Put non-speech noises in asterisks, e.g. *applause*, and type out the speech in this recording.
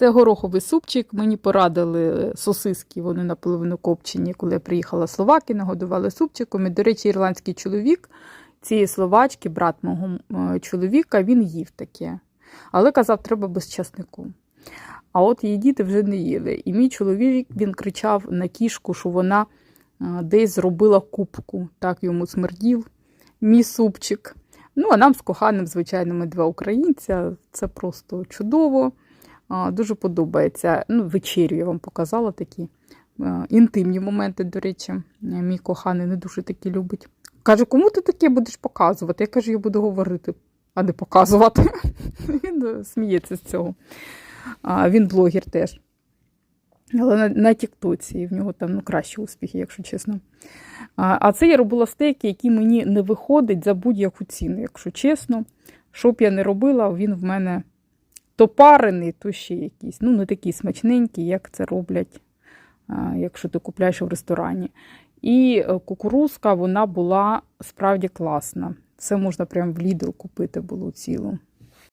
Це гороховий супчик. Мені порадили сосиски, вони наполовину копчені, коли я приїхала з Словакії, нагодували супчиком. І, до речі, ірландський чоловік цієї словачки, брат мого е, чоловіка, він їв таке. Але казав, треба без часнику. А от її діти вже не їли. І мій чоловік він кричав на кішку, що вона е, десь зробила кубку. Так йому смердів мій супчик. Ну, а нам з коханим, звичайно, ми два українця. Це просто чудово. Дуже подобається. Ну, вечерю я вам показала такі е, інтимні моменти, до речі. Е, Мій коханий не дуже такі любить. Каже, кому ти таке будеш показувати? Я кажу, я буду говорити, а не показувати. *laughs* Він е, сміється з цього. Він блогер теж. Але на, на Тіктоці, і в нього там ну, кращі успіхи, якщо чесно. А, а це я робила стейки, які мені не виходять за будь-яку ціну, якщо чесно. Що б я не робила, він в мене то парений, то ще якийсь. Ну, не такі смачненькі, як це роблять, якщо ти купляєш в ресторані. І е, кукурузка, вона була справді класна. Це можна прямо в Лідл купити було цілу.